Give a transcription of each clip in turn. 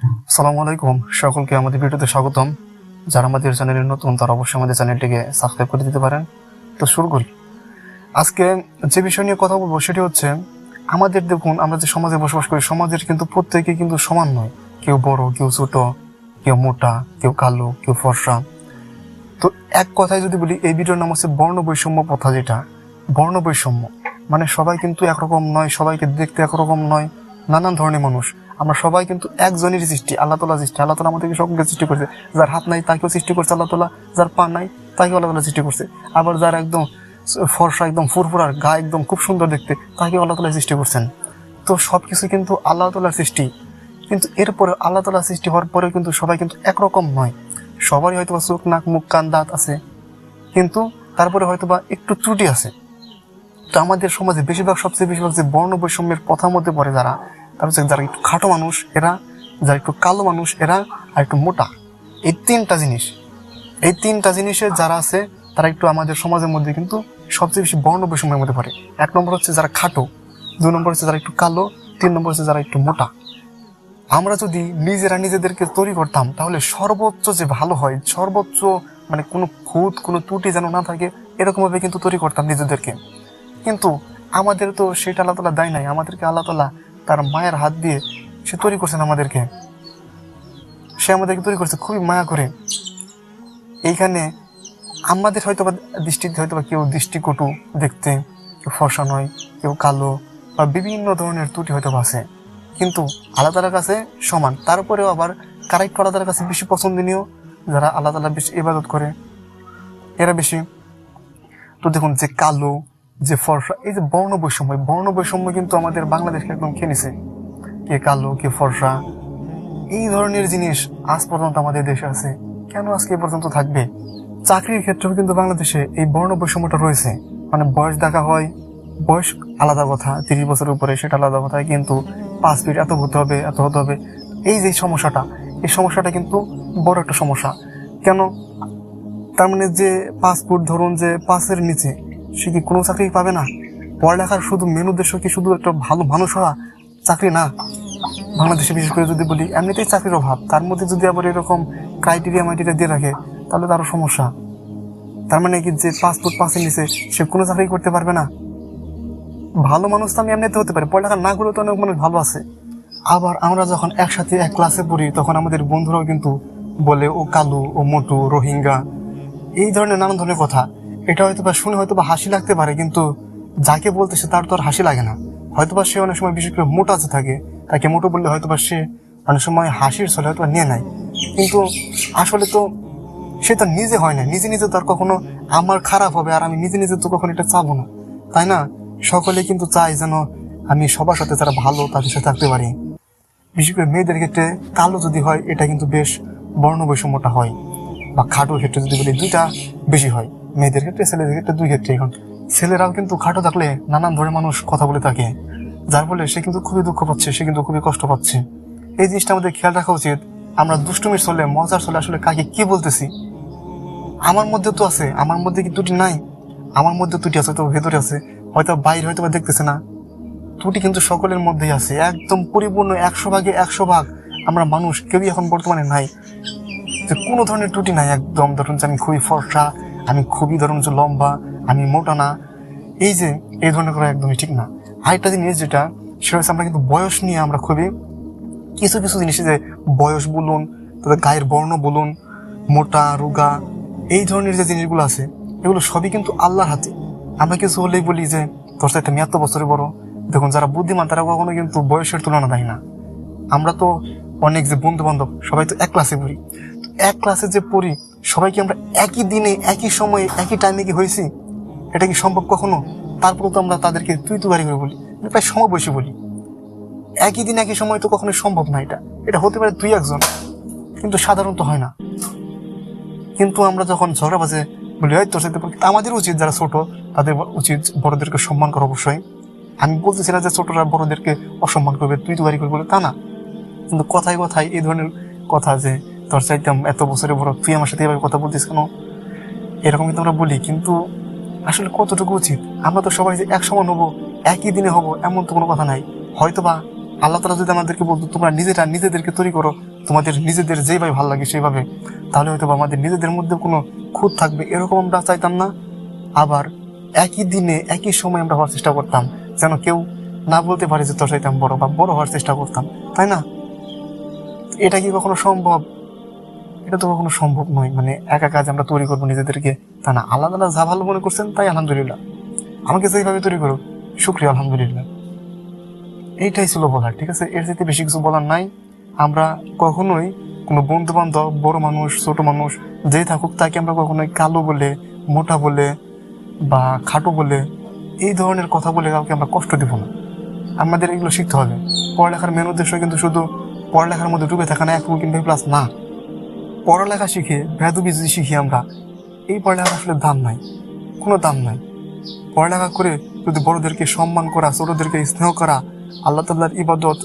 আসসালামু আলাইকুম। সকলকে আমাদের ভিডিওতে স্বাগতম। যারা আমাদের চ্যানেলে নতুন, তারা অবশ্যই আমাদের চ্যানেলটিকে সাবস্ক্রাইব করে দিতে পারেন। তো শুরু করি। আজকে যে বিষয় নিয়ে কথা বলব সেটি হচ্ছে, আমাদের দেখুন, আমরা যে সমাজে বসবাস করি, সমাজের কিন্তু প্রত্যেকে কিন্তু সমান নয়। কেউ বড়, কেউ ছোট, কেউ মোটা, কেউ কালো, কেউ ফর্সা। তো এক কথায় যদি বলি, এই ভিডিওর নাম হচ্ছে বর্ণ বৈষম্য প্রথা যেটা। বর্ণ বৈষম্য। মানে সবাই কিন্তু একরকম নয়, সবাইকে দেখতে একরকম নয়। নানান ধরনের মানুষ। আমরা সবাই কিন্তু একজনের সৃষ্টি, আল্লাহ তালা সৃষ্টি। আল্লাহ তালা আমাদেরকে সকলকে সৃষ্টি করছে। যার হাত নাই, তাকেও সৃষ্টি করছে আল্লাহ তালা। যার পা নাই, তাকেও আল্লাহ তালা সৃষ্টি করছে। আবার যার একদম ফর্সা, একদম ফুরফুরার গা একদম খুব সুন্দর দেখতে, তাকেও আল্লাহ তালা সৃষ্টি করছেন। তো সব কিছু কিন্তু আল্লাহ তালার সৃষ্টি। কিন্তু এরপরে আল্লাহ তালা সৃষ্টি হওয়ার পরেও কিন্তু সবাই কিন্তু একরকম নয়। সবারই হয়তো চোখ, নাক, মুখ, কান, দাঁত আছে। কিন্তু তারপরে হয়তো বা একটু ত্রুটি আছে। তো আমাদের সমাজে বেশিরভাগ, সবচেয়ে বেশিরভাগ যে বর্ণ বৈষম্যের কথার মধ্যে পড়ে যারা, তার হচ্ছে যারা একটু খাটো মানুষ, এরা, যারা একটু কালো মানুষ, এরা আর একটু মোটা। এই তিনটা জিনিস, এই তিনটা জিনিসে যারা আছে, তারা একটু আমাদের সমাজের মধ্যে কিন্তু সবচেয়ে বেশি বর্ণ বৈষম্যের মধ্যে পড়ে। এক নম্বর হচ্ছে যারা খাটো, দুই নম্বর হচ্ছে যারা একটু কালো, তিন নম্বর হচ্ছে যারা একটু মোটা। আমরা যদি নিজেরা নিজেদেরকে তৈরি করতাম, তাহলে সর্বোচ্চ যে ভালো হয়, সর্বোচ্চ মানে কোনো খুঁত, কোনো ত্রুটি যেন না থাকে, এরকমভাবে কিন্তু তৈরি করতাম নিজেদেরকে। কিন্তু আমাদের তো সেটা আল্লাহ তালা দেয় নাই। আমাদেরকে আল্লাহ তালা তার মায়ের হাত দিয়ে সে তৈরি করছেন আমাদেরকে। সে আমাদেরকে তৈরি করছে, খুবই মায়া করে। এইখানে আমাদের হয়তো বা দৃষ্টিতে হয়তো বা কেউ দৃষ্টিকটু দেখতে কেউ ফর্সা নয়, কেউ কালো বা বিভিন্ন ধরনের ত্রুটি হয়তো আছে। কিন্তু আল্লাহ তালার কাছে সমান। তারপরেও আবার কারা একটু আল্লাহ কাছে বেশি পছন্দনীয়, যারা আল্লাহ তালা বেশি ইবাদত করে। এরা বেশি, তো দেখুন যে কালো যে ফর্সা, এই যে বর্ণ বৈষম্য বর্ণ বৈষম্য কিন্তু আমাদের বাংলাদেশকে একদম খেয়ে কে কালো, কে ফর্সা? এই ধরনের জিনিস আজ পর্যন্ত আমাদের দেশে আছে। কেন আজকে পর্যন্ত থাকবে? চাকরির ক্ষেত্রেও কিন্তু বাংলাদেশে এই বর্ণ বৈষম্যটা রয়েছে। মানে বয়স দেখা হয়, বয়স আলাদা কথা, তিরিশ বছরের উপরে সেটা আলাদা কথা, কিন্তু পাঁচ ফিট এত হতে হবে, এত হতে হবে। এই যে সমস্যাটা, এই সমস্যাটা কিন্তু বড় একটা সমস্যা। কেন? তার মানে যে পাঁচ ফুট ধরুন যে পাঁচের নিচে সে কি কোনো চাকরি পাবে না? পড়ালেখার শুধু মেন উদ্দেশ্য কি শুধু একটা ভালো মানুষ হওয়া? চাকরি না। বাংলাদেশে বিশেষ করে যদি বলি, এমনিতেই চাকরির অভাব। তার মধ্যে যদি আবার এরকম ক্রাইটেরিয়া মাইটেরিয়া দিয়ে রাখে, তাহলে তারও সমস্যা। তার মানে কি যে ফুট পাঁচের নিচে সে কোনো চাকরি করতে পারবে না? ভালো মানুষ তো আমি এমনিতে হতে পারি। পড়ালেখা না করেও তো অনেক মানুষ ভালো আছে। আবার আমরা যখন একসাথে এক ক্লাসে পড়ি, তখন আমাদের বন্ধুরাও কিন্তু বলে, ও কালু, ও মোটু, রোহিঙ্গা। এই ধরনের নানান ধরনের কথা। এটা হয়তো বা শুনে হয়তো বা হাসি লাগতে পারে, কিন্তু যাকে বলতেছে তার তো আর হাসি লাগে না। হয়তো বা সে অনেক সময় বিশেষ করে মোটা আছে থাকে, তাকে মোটো বললে হয়তো বা সে অনেক সময় হাসির চলে হয়তো নিয়ে নেয়। কিন্তু আসলে তো সে তো নিজে হয় না, নিজে নিজে তো আর কখনো আমার খারাপ হবে আর আমি নিজে নিজে তো কখনো এটা চাবো না। তাই না? সকলে কিন্তু চায় যেন আমি সবার সাথে যারা ভালো তাদের সাথে থাকতে পারি। বিশেষ করে মেয়েদের ক্ষেত্রে কালো যদি হয়, এটা কিন্তু বেশ বর্ণ বৈষম্যটা হয়। বা খাটোর ক্ষেত্রে যদি বলি, দুইটা বেশি হয়। মেয়েদের ক্ষেত্রে, ছেলেদের ক্ষেত্রে দুই ক্ষেত্রে এখন। ছেলেরাও কিন্তু খাটো থাকলে নানান ধরনের মানুষ কথা বলে থাকে। যার ফলে সে কিন্তু খুবই দুঃখ পাচ্ছে, সে কিন্তু খুবই কষ্ট পাচ্ছে। এই জিনিসটা আমাদের খেয়াল রাখা উচিত। আমরা দুষ্টুমির চলে, মজার চলে, আসলে কাকে কি বলতেছি? আমার মধ্যে তো আছে, আমার মধ্যে কি দুটি নাই? আমার মধ্যে দুটি আছে তো ভেতরে আছে, হয়তো বাইরে হয়তো বা দেখতেছে না। ত্রুটি কিন্তু সকলের মধ্যেই আছে। একদম পরিপূর্ণ একশো ভাগে একশো ভাগ আমরা মানুষ কেউই এখন বর্তমানে নাই। যে কোনো ধরনের ত্রুটি নাই একদম। ধরুন যে আমি খুবই ফর্সা আমি খুবই ধরুন যে লম্বা, আমি মোটা না, এই যে, এই ধরনের করা একদমই ঠিক না। আরেকটা জিনিস যেটা, সেটা হচ্ছে আমরা কিন্তু বয়স নিয়ে আমরা খুবই কিছু কিছু জিনিস যে বয়স বলুন, তাদের গায়ের বর্ণ বলুন, মোটা, রোগা, এই ধরনের যে জিনিসগুলো আছে, এগুলো সবই কিন্তু আল্লাহর হাতে। আমরা কিছু হলেই বলি যে তোর একটা এত বছরে বড়। দেখুন, যারা বুদ্ধিমান, তারা কখনো কিন্তু বয়সের তুলনা দেয় না। আমরা তো অনেক যে বন্ধু বান্ধব সবাই তো এক ক্লাসে পড়ি। এক ক্লাসে যে পড়ি সবাই কি আমরা একই দিনে, একই সময়ে, একই টাইমে কি হয়েছি? এটা কি সম্ভব কখনো? তারপরে তো আমরা তাদেরকে তুই তুগারি করে বলি। প্রায় সময় বসে বলি। একই দিন, একই সময় তো কখনোই সম্ভব না এটা। এটা হতে পারে দুই, একজন। কিন্তু সাধারণত হয় না। কিন্তু আমরা যখন ঝগড়া বাজে, বলি হয় তোর সাথে আমাদের উচিত যারা ছোট, তাদের উচিত বড়দেরকে সম্মান করা অবশ্যই। আমি বলতেছি না যে ছোটরা বড়দেরকে অসম্মান করবে, তুই তুগারি করবে বলে, তা না। কিন্তু কথায় কথায় এই ধরনের কথা যে তোর চাইতাম এত বছরে বড় তুই আমার সাথে এভাবে কথা বলতিস কেন? এরকম কিন্তু আমরা বলি, কিন্তু আসলে কতটুকু উচিত? আমরা তো সবাই যে এক সমান হব একই দিনে হব, এমন তো কোনো কথা নাই। হয়তো বা আল্লাহ তালা যদি আমাদেরকে বলতো, তোমরা নিজেরা নিজেদেরকে তৈরি করো, তোমাদের নিজেদের যেভাবে ভালো লাগে সেইভাবে, তাহলে হয়তো বা আমাদের নিজেদের মধ্যে কোনো খুঁত থাকবে। এরকম আমরা চাইতাম না। আবার একই দিনে, একই সময় আমরা হওয়ার চেষ্টা করতাম। যেন কেউ না বলতে পারে যে তোর চাইতাম বড় বা বড় হওয়ার চেষ্টা করতাম। তাই না? এটা কি কখনো সম্ভব? এটা তো কখনো সম্ভব নয়। মানে একা কাজ আমরা তৈরি করব নিজেদেরকে। তা না, আলাদা আলাদা যা ভালো মনে করছেন তাই আলহামদুলিল্লাহ। আমাকে যেইভাবে তৈরি করো, শুক্রিয়া, আলহামদুলিল্লাহ। এইটাই ছিল বলার, ঠিক আছে? এর সাথে বেশি কিছু বলার নাই। আমরা কখনোই কোনো বন্ধু বান্ধব বড় মানুষ, ছোট মানুষ, যেই থাকুক, তাকে আমরা কখনোই কালো বলে, মোটা বলে বা খাটো বলে এই ধরনের কথা বলে কাউকে আমরা কষ্ট দিব না। আমাদের এগুলো শিখতে হবে। পড়ালেখার মেন উদ্দেশ্য কিন্তু শুধু পড়ালেখার মধ্যে ডুবে থাকা না, এক কিন্তু প্লাস না। পড়ালেখা শিখে ভেদবি যদি শিখি আমরা। এই পড়ালেখা আসলে দাম নাই, কোনো দাম নাই। পড়ালেখা করে যদি বড়দেরকে সম্মান করা, ছোটদেরকে স্নেহ করা, আল্লাহ তাল্লাহর ইবাদত,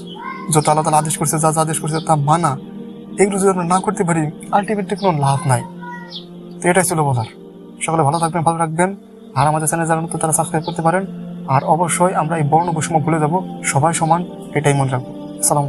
যত আল্লাহ তালা আদেশ করছে, যা যা আদেশ করছে তা মানা, এগুলো যদি আমরা না করতে পারি আলটিমেটলি কোনো লাভ নাই। তো এটাই ছিল বলার। সকলে ভালো থাকবেন, ভালো রাখবেন। আর আমাদের চ্যানেল যারা নতুন, তারা সাবস্ক্রাইব করতে পারেন। আর অবশ্যই আমরা এই বর্ণ বৈষম্য ভুলে যাব। সবাই সমান, এটাই মনে রাখব। সালাম